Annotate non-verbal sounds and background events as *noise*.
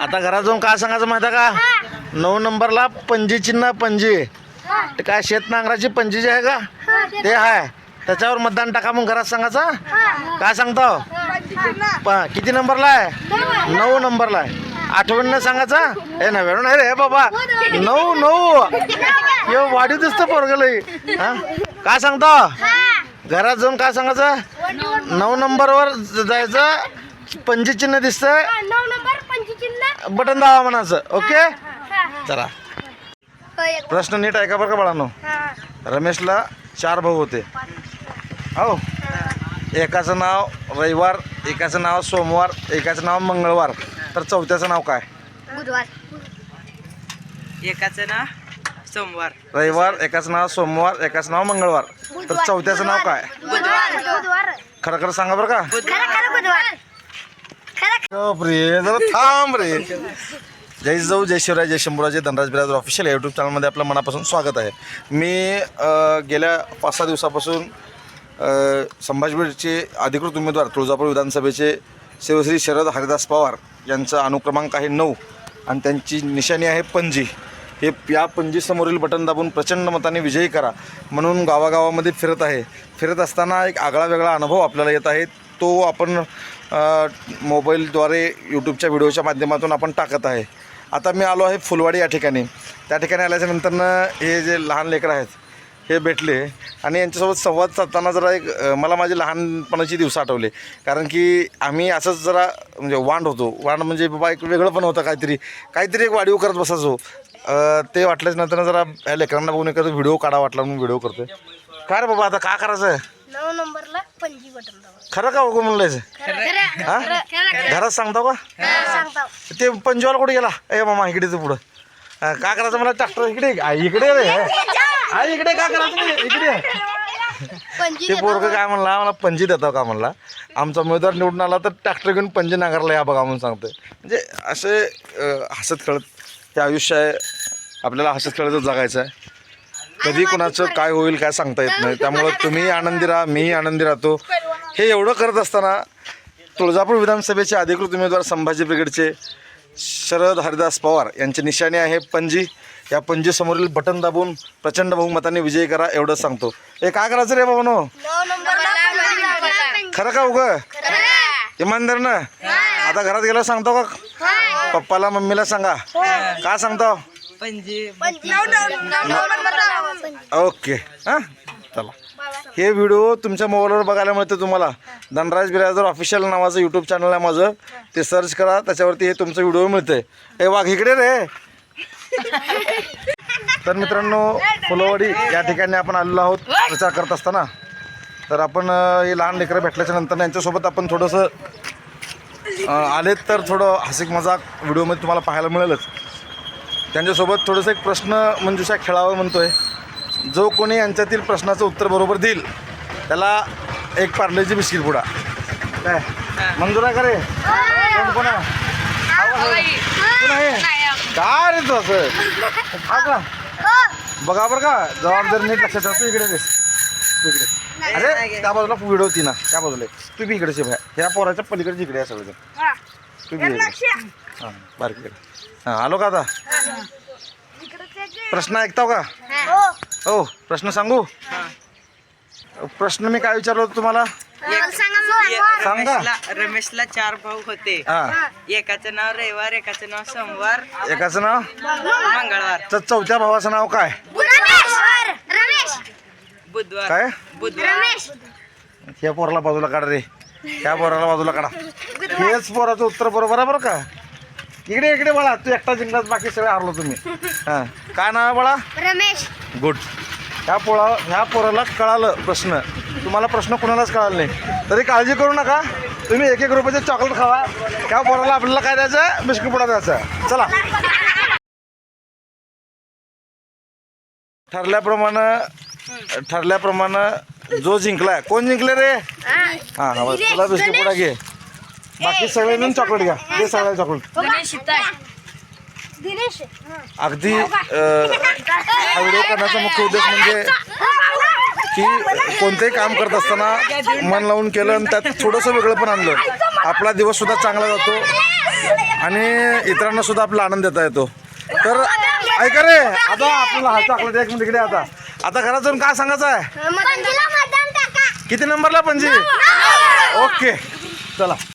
आता घरात जाऊन काय सांगायचं माहिती आहे का? नऊ नंबरला पंजी चिन्ह पंजी. ते काय शेत नांगराची पंजी जी आहे का? ते आहे. त्याच्यावर मतदान टाका मग घरात सांगायचं. काय सांगतो? प- किती नंबरला आहे? नऊ. नंबरला आहे. आठवणीनं सांगायचं? हे नव्याण्णव नाही रे बाबा. नऊ. नऊ ये वाढीव दिसतं पोरगलं हा? काय सांगतो? घरात जाऊन काय सांगायचं? नऊ नंबरवर जायचं. पंजी चिन्ह. बटन दावा म्हणायचं ओके? चला. प्रश्न नीट ऐका बरं का बाळांनो. रमेशला चार भाऊ होते. हो. एकाचं नाव रविवार एकाचं नाव सोमवार एकाचं नाव मंगळवार. तर चौथ्याचं नाव काय? बुधवार. एकाचं ना सोमवार. रविवार एकाचं नाव सोमवार एकाचं नाव मंगळवार. तर चौथ्याचं नाव काय? बुधवार. बुधवार. खरं खरं सांगा बरं का खरं खरं बुधवार खरं गप रे? जरा थांब रे. जय जाऊ जय शिवराय जय शंभूराजे धनराज बिराजर ऑफिशियल यूट्यूब चॅनलमध्ये आपलं मनापासून स्वागत आहे. मी अ, गेल्या पाच सहा दिवसापासून अ, अधिकृत उमेदवार तुळजापूर विधानसभेचे शिवश्री शरद हरिदास पवार यांचा अनुक्रमांक आहे नऊ आणि त्यांची निशाणी आहे पणजी. हे या पणजीसमोरील बटन दाबून प्रचंड मताने विजयी करा. म्हणून गावागावामध्ये फिरत आहे. फिरत असताना एक आगळा वेगळा अनुभव आपल्याला येत आहे तो आपण मोबाईलद्वारे यूट्यूबच्या व्हिडिओच्या माध्यमातून आपण टाकत आहे. आता मी आलो आहे फुलवाडी या ठिकाणी. त्या ठिकाणी आल्याच्या नंतरनं हे जे लहान लेकरं आहेत हे भेटले. आणि यांच्यासोबत संवाद साधताना जरा एक मला माझे लहानपणाची दिवस आठवले. कारण की आम्ही असंच जरा म्हणजे वांड होतो. वांड म्हणजे बाबा एक वेगळं पण होतं काहीतरी. काहीतरी एक वाढीव करत बसायचो. ते वाटल्याच नंतर जरा ह्या लेकरांना बघून एखादा व्हिडिओ काढा वाटला म्हणून व्हिडिओ करतोय. काय रे बाबा आता का करायचं आहे नऊ नंबरला पंजी बटन खरं का बघू म्हणलं खरं हा? घरात सांगतो का? ते पंजवाला कुठे गेला? ए मामा इकडे तू पुढं. हा, काय करायचं मला ट्रॅक्टर इकडे इकडे रे आई इकडे काय करायचं इकडे. पंजी ते पोरग काय म्हणला मला पंजी देतो का म्हणला? आमचा उमेदवार निवडून आला तर ट्रॅक्टर घेऊन पंजी नाकारला या बघा म्हणून सांगतोय. म्हणजे असे अं, हसत खेळत हे आयुष्य आहे आपल्याला हसत खेळतच जगायचं आहे. कधी कुणाचं काय होईल काय सांगता येत नाही. त्यामुळं तुम्ही आनंदी राहा मीही आनंदी राहतो. हे एवढं करत असताना तुळजापूर विधानसभेचे अधिकृत उमेदवार संभाजी ब्रिगेडचे शरद हरिदास पवार यांची निशाणी आहे. पणजी या पणजीसमोरील बटन दाबून प्रचंड बहुमताने विजयी करा एवढंच सांगतो. हे काय करायचं रे बाबा नो नऊ नंबरला पंजी दाबा. खरं का उगं? खरं इमानदार ना? आता घरात गेला सांगतो का? पप्पाला मम्मीला सांगा. काय सांगतो. ओके. हां? चला. हे व्हिडिओ तुमच्या मोबाईलवर बघायला मिळतं तुम्हाला. धनराज बिराजदार ऑफिशियल नावाचं यूट्यूब चॅनल आहे माझं. ते सर्च करा त्याच्यावरती हे तुमचं व्हिडिओ मिळतंय. हे वाघ इकडे रे. तर मित्रांनो फुलवाडी या ठिकाणी आपण आलेलो आहोत प्रचार करत असताना. तर आपण हे लहान लेकरं भेटल्याच्या नंतर यांच्यासोबत आपण थोडंसं आलेत तर थोडं हसिक मजाक व्हिडिओमध्ये तुम्हाला पाहायला मिळेलच. त्यांच्यासोबत थोडंसं एक प्रश्न मंजुषा खेळावं म्हणतोय. जो कोणी यांच्यातील प्रश्नाचं उत्तर बरोबर देईल त्याला एक पार्लेची बिस्किट पुडा. काय? मंजूर आहे का रे? कोण कोण आहे? काय रे तू असं? हा का बघा बरं का जबाबदारी नीट लक्षात ठेव. तू इकडे बस तू इकडे. अरे त्या बाजूला व्हिडिओ होती ना त्या बाजूला. तू बी इकडे भाय ह्या पोराच्या पलीकडे इकडे आहे सगळं तू बी. हां बारीक हां आलो का आता? प्रश्न ऐकताव का? हो प्रश्न सांगू? प्रश्न मी काय विचारलो होतो तुम्हाला? सांगा. रमेशला रमेशला चार भाऊ होते. हा. एकाचं नाव रविवार एकाचं नाव सोमवार एकाचं नाव? मंगळवार. तर चौथ्या भावाचं नाव काय? बुधवार. काय? बुधवार. रमेश! ह्या पोराला बाजूला काढा रे. ह्या पोराला बाजूला काढा. हेच पोराचं उत्तर बरोबर आहे बरं का? इकडे इकडे बाळा तू एकटा जिंकलास बाकी सगळे हारलो तुम्ही. *laughs* हां. काय नाव आहे बाळा रमेश. गुड ह्या पोळा ह्या पोराला कळालं प्रश्न. तुम्हाला प्रश्न कोणालाच कळाला नाही. तरी काळजी करू नका. तुम्ही एक एक रुपयाचे चॉकलेट खावा. त्या पोराला आपल्याला काय द्यायचं? बिस्किट पुडा द्यायचा. चला. ठरल्याप्रमाणे ठरल्याप्रमाणे जो जिंकलाय. कोण जिंकले रे? हां. हा तुला बिस्किट पुडा घे. बाकी सगळे मिळून चॉकलेट घ्या. ते सगळ्या चॉकलेट दिनेश अगदी हा व्हिडिओ करण्याचा मुख्य उद्देश म्हणजे की कोणतेही काम करत असताना मन लावून केलं आणि त्यात थोडंसं वेगळं पण आणलं. आपला दिवस सुद्धा चांगला जातो आणि इतरांना सुद्धा आपला आनंद देता येतो. तर ऐका रे आता आपल्याला हा चॉकलेट एक मिनिट इकडे आता. आता घरात जाऊन काय सांगायचं आहे? पणजीला मतदान टाका किती नंबरला पणजी ओके चला.